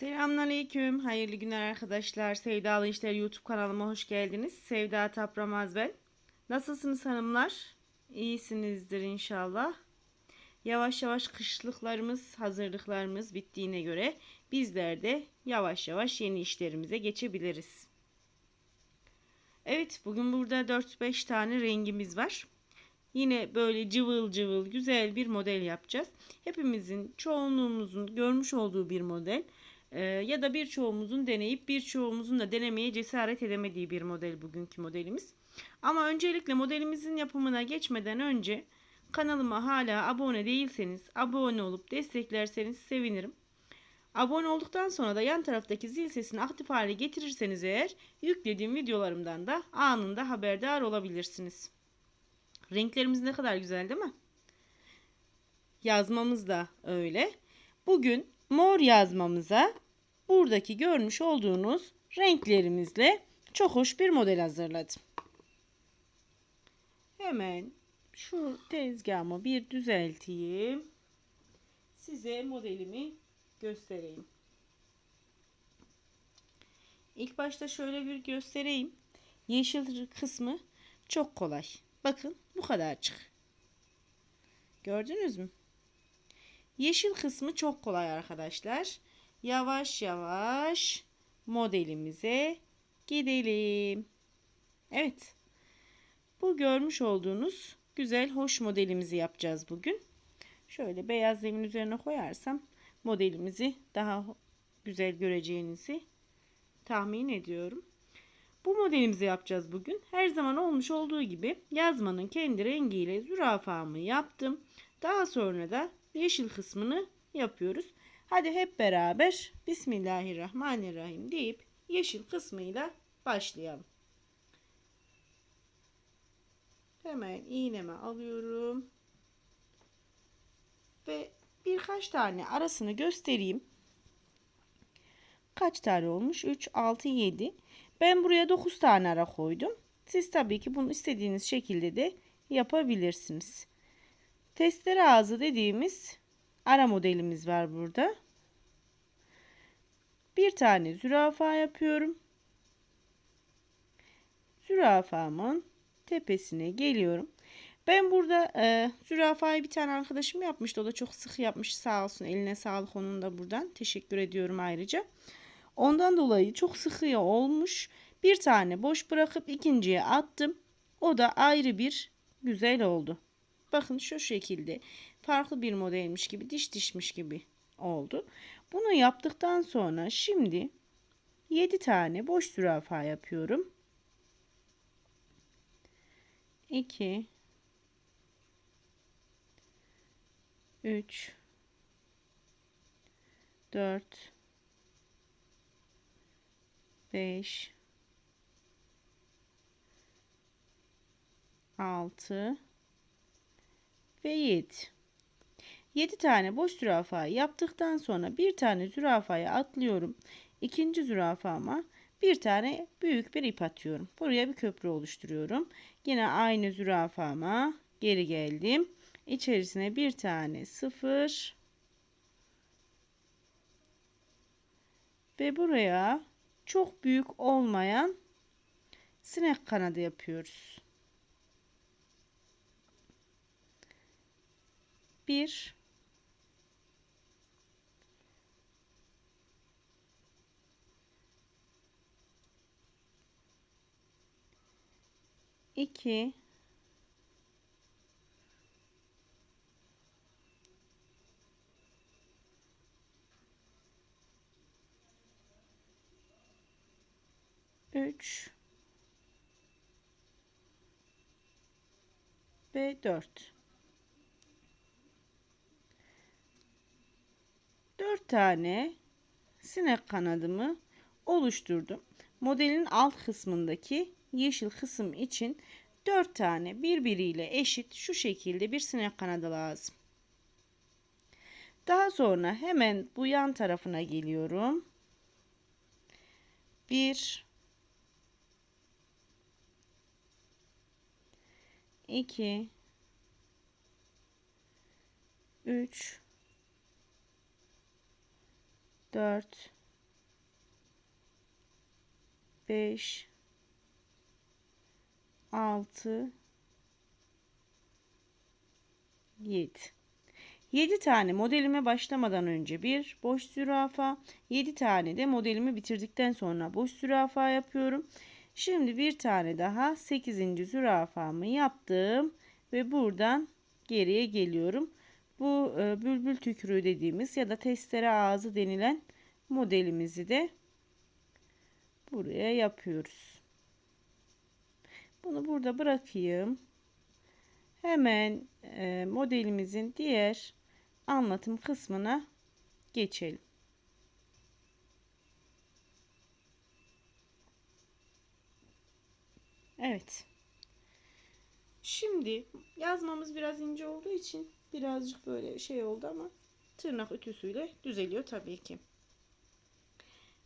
Selamünaleyküm. Hayırlı günler arkadaşlar. Sevdalı İşler YouTube kanalıma hoş geldiniz. Sevda Tapramaz ben. Nasılsınız hanımlar? İyisinizdir inşallah. Yavaş yavaş kışlıklarımız, hazırlıklarımız bittiğine göre bizler de yavaş yavaş yeni işlerimize geçebiliriz. Evet, bugün burada 4-5 tane rengimiz var. Yine böyle cıvıl cıvıl güzel bir model yapacağız. Hepimizin, çoğunluğumuzun görmüş olduğu bir model. Ee, ya da birçoğumuzun deneyip birçoğumuzun da denemeye cesaret edemediği bir model bugünkü modelimiz. Ama öncelikle modelimizin yapımına geçmeden önce kanalıma hala abone değilseniz abone olup desteklerseniz sevinirim. Abone olduktan sonra da yan taraftaki zil sesini aktif hale getirirseniz eğer yüklediğim videolarımdan da anında haberdar olabilirsiniz. Renklerimiz ne kadar güzel değil mi? Yazmamız da öyle. Bugün mor yazmamıza buradaki görmüş olduğunuz renklerimizle çok hoş bir model hazırladım. Hemen şu tezgahımı bir düzelteyim. Size modelimi göstereyim. İlk başta şöyle bir göstereyim. Yeşil kısmı çok kolay. Bakın bu kadarcık. Gördünüz mü? Yeşil kısmı çok kolay arkadaşlar. Yavaş yavaş modelimize gidelim. Evet. Bu görmüş olduğunuz güzel hoş modelimizi yapacağız bugün. Şöyle beyaz zemin üzerine koyarsam modelimizi daha güzel göreceğinizi tahmin ediyorum. Bu modelimizi yapacağız bugün. Her zaman olmuş olduğu gibi yazmanın kendi rengiyle zürafamı yaptım. Daha sonra da yeşil kısmını yapıyoruz. Hadi hep beraber Bismillahirrahmanirrahim deyip yeşil kısmıyla başlayalım. Hemen iğneme alıyorum. Ve birkaç tane arasını göstereyim. Kaç tane olmuş? 3, 6, 7. Ben buraya 9 tane ara koydum. Siz tabii ki bunu istediğiniz şekilde de yapabilirsiniz. Testere ağzı dediğimiz ara modelimiz var burada. Bir tane zürafa yapıyorum. Zürafamın tepesine geliyorum. Ben burada e, zürafayı bir tane arkadaşım yapmıştı. O da çok sık yapmış sağ olsun. Eline sağlık onun da buradan. Teşekkür ediyorum ayrıca. Ondan dolayı çok sıkıya olmuş. Bir tane boş bırakıp ikinciye attım. O da ayrı bir güzel oldu. Bakın şu şekilde farklı bir modelmiş gibi diş dişmiş gibi oldu. Bunu yaptıktan sonra şimdi 7 tane boş zürafa yapıyorum. 2 3 4 5 6 ve 7. 7 tane boş zürafa yaptıktan sonra bir tane zürafaya atlıyorum. İkinci zürafama bir tane büyük bir ip atıyorum. Buraya bir köprü oluşturuyorum. Yine aynı zürafama geri geldim. İçerisine bir tane sıfır ve buraya çok büyük olmayan sinek kanadı yapıyoruz. Bir. İki. Üç. Ve dört. Dört tane sinek kanadımı oluşturdum. Modelin alt kısmındaki yeşil kısım için 4 tane birbiriyle eşit şu şekilde bir sinek kanadı lazım. Daha sonra hemen bu yan tarafına geliyorum. 1 2 3 4 5 6 7 7 tane modelime başlamadan önce bir boş zürafa, 7 tane de modelimi bitirdikten sonra boş zürafa yapıyorum. Şimdi bir tane daha 8. zürafamı yaptım ve buradan geriye geliyorum. Bu e, bülbül tükürüğü dediğimiz ya da testere ağzı denilen modelimizi de buraya yapıyoruz. Bunu burada bırakayım. Hemen e, modelimizin diğer anlatım kısmına geçelim. Evet. Şimdi yazmamız biraz ince olduğu için birazcık böyle şey oldu ama tırnak ütüsüyle düzeliyor tabii ki.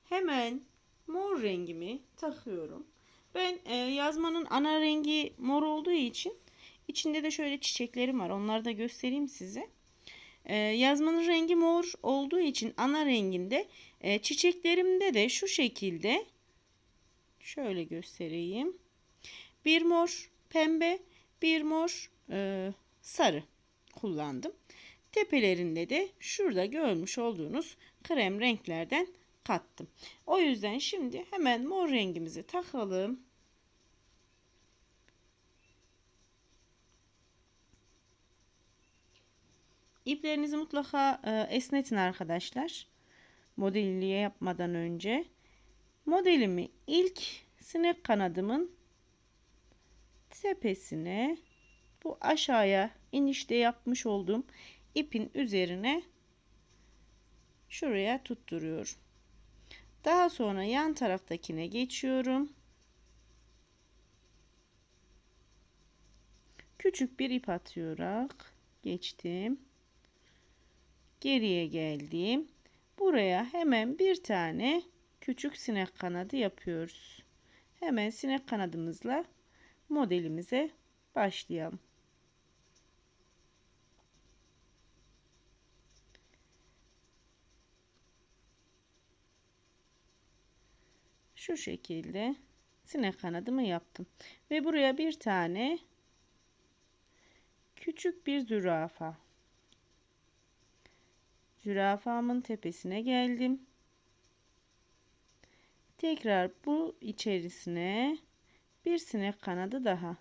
Hemen mor rengimi takıyorum. Ben e, yazmanın ana rengi mor olduğu için içinde de şöyle çiçeklerim var. Onları da göstereyim size. E, yazmanın rengi mor olduğu için ana renginde e, çiçeklerimde de şu şekilde şöyle göstereyim. Bir mor pembe, bir mor e, sarı kullandım. Tepelerinde de şurada görmüş olduğunuz krem renklerden kattım. O yüzden şimdi hemen mor rengimizi takalım. İplerinizi mutlaka e, esnetin arkadaşlar. Modelliğe yapmadan önce. Modelimi ilk sinek kanadımın tepesine bu aşağıya inişte yapmış olduğum ipin üzerine şuraya tutturuyorum. Daha sonra yan taraftakine geçiyorum. Küçük bir ip atayarak geçtim. Geriye geldim. Buraya hemen bir tane küçük sinek kanadı yapıyoruz. Hemen sinek kanadımızla modelimize başlayalım. Şu şekilde sinek kanadımı yaptım. Ve buraya bir tane küçük bir zürafa. Zürafamın tepesine geldim. Tekrar bu içerisine bir sinek kanadı daha.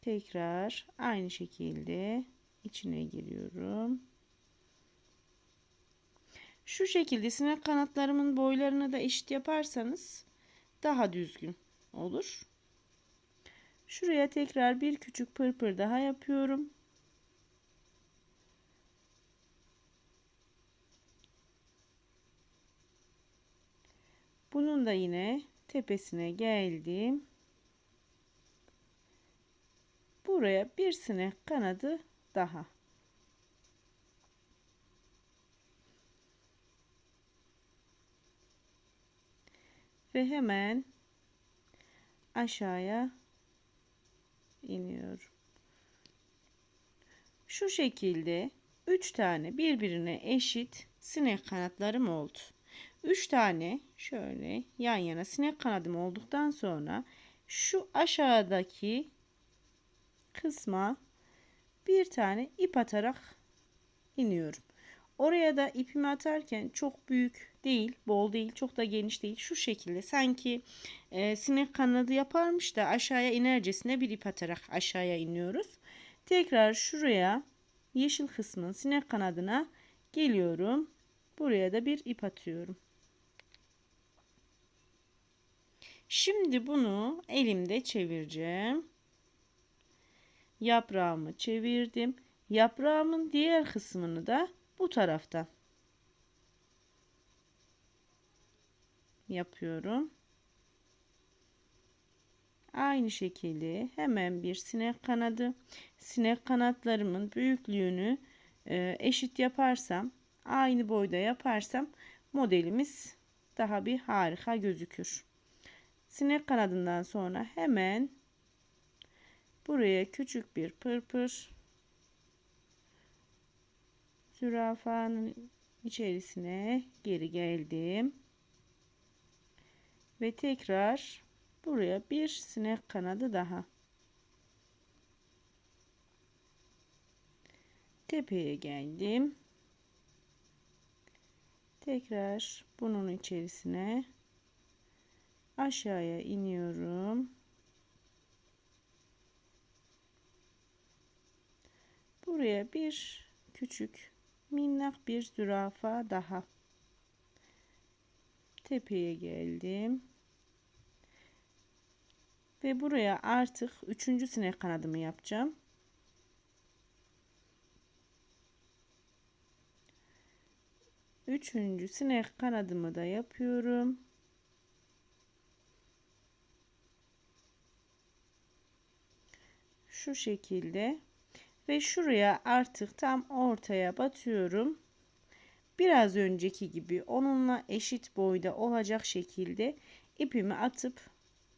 Tekrar aynı şekilde içine giriyorum. Şu şekilde sinek kanatlarımın boylarını da eşit yaparsanız daha düzgün olur. Şuraya tekrar bir küçük pırpır daha yapıyorum. Bunun da yine tepesine geldim. Buraya bir sinek kanadı daha. Ve hemen aşağıya iniyorum. Şu şekilde 3 tane birbirine eşit sinek kanatlarım oldu. 3 tane şöyle yan yana sinek kanadım olduktan sonra şu aşağıdaki kısma bir tane ip atarak iniyorum. Oraya da ipimi atarken çok büyük değil, bol değil, çok da geniş değil. Şu şekilde sanki e, sinek kanadı yaparmış da aşağıya inercesine bir ip atarak aşağıya iniyoruz. Tekrar şuraya yeşil kısmın sinek kanadına geliyorum. Buraya da bir ip atıyorum. Şimdi bunu elimde çevireceğim. Yaprağımı çevirdim. Yaprağımın diğer kısmını da bu taraftan yapıyorum. Aynı şekilde hemen bir sinek kanadı. Sinek kanatlarımın büyüklüğünü e, eşit yaparsam, aynı boyda yaparsam modelimiz daha bir harika gözükür. Sinek kanadından sonra hemen buraya küçük bir pırpır zürafanın içerisine geri geldim. Ve tekrar buraya bir sinek kanadı daha. Tepeye geldim. Tekrar bunun içerisine aşağıya iniyorum. Buraya bir küçük minnak bir zürafa daha. Tepeye geldim. Ve buraya artık üçüncü sinek kanadımı yapacağım. Üçüncü sinek kanadımı da yapıyorum. Şu şekilde ve şuraya artık tam ortaya batıyorum. Biraz önceki gibi onunla eşit boyda olacak şekilde ipimi atıp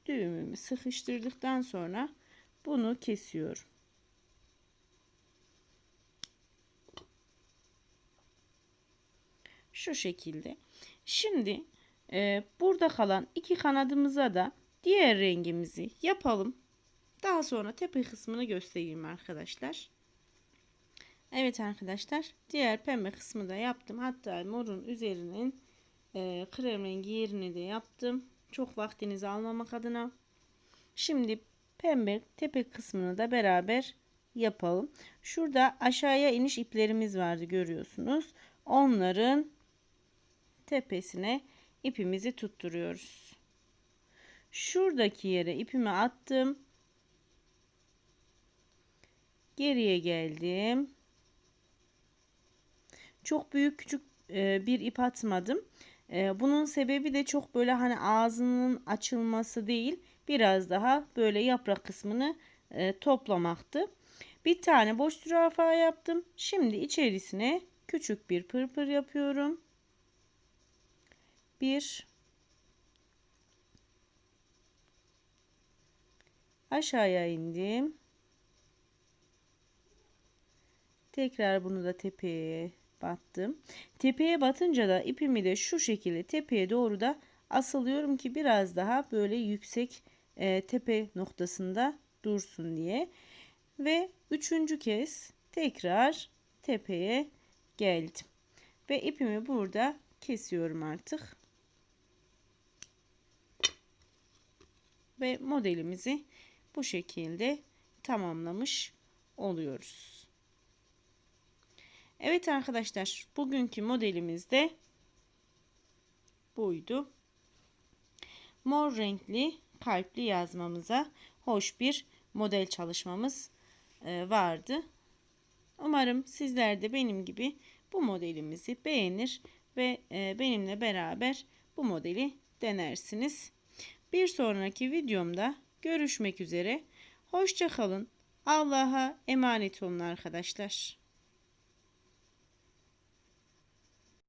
düğümümü sıkıştırdıktan sonra bunu kesiyorum. Şu şekilde. Şimdi e, burada kalan iki kanadımıza da diğer rengimizi yapalım. Daha sonra tepe kısmını göstereyim arkadaşlar. Evet arkadaşlar diğer pembe kısmı da yaptım. Hatta morun üzerinin e, krem rengi yerini de yaptım. Çok vaktinizi almamak adına. Şimdi pembe tepe kısmını da beraber yapalım. Şurada aşağıya iniş iplerimiz vardı görüyorsunuz. Onların tepesine ipimizi tutturuyoruz. Şuradaki yere ipimi attım. Geriye geldim. Çok büyük küçük e, bir ip atmadım. E, bunun sebebi de çok böyle hani ağzının açılması değil. Biraz daha böyle yaprak kısmını e, toplamaktı. Bir tane boş zürafa yaptım. Şimdi içerisine küçük bir pırpır yapıyorum. Bir aşağıya indim. Tekrar bunu da tepeye battım. Tepeye batınca da ipimi de şu şekilde tepeye doğru da asılıyorum ki biraz daha böyle yüksek e, tepe noktasında dursun diye. Ve üçüncü kez tekrar tepeye geldim. Ve ipimi burada kesiyorum artık. Ve modelimizi bu şekilde tamamlamış oluyoruz. Evet arkadaşlar bugünkü modelimiz de buydu. Mor renkli kalpli yazmamıza hoş bir model çalışmamız e, vardı. Umarım sizler de benim gibi bu modelimizi beğenir ve e, benimle beraber bu modeli denersiniz. Bir sonraki videomda görüşmek üzere. Hoşçakalın. Allah'a emanet olun arkadaşlar.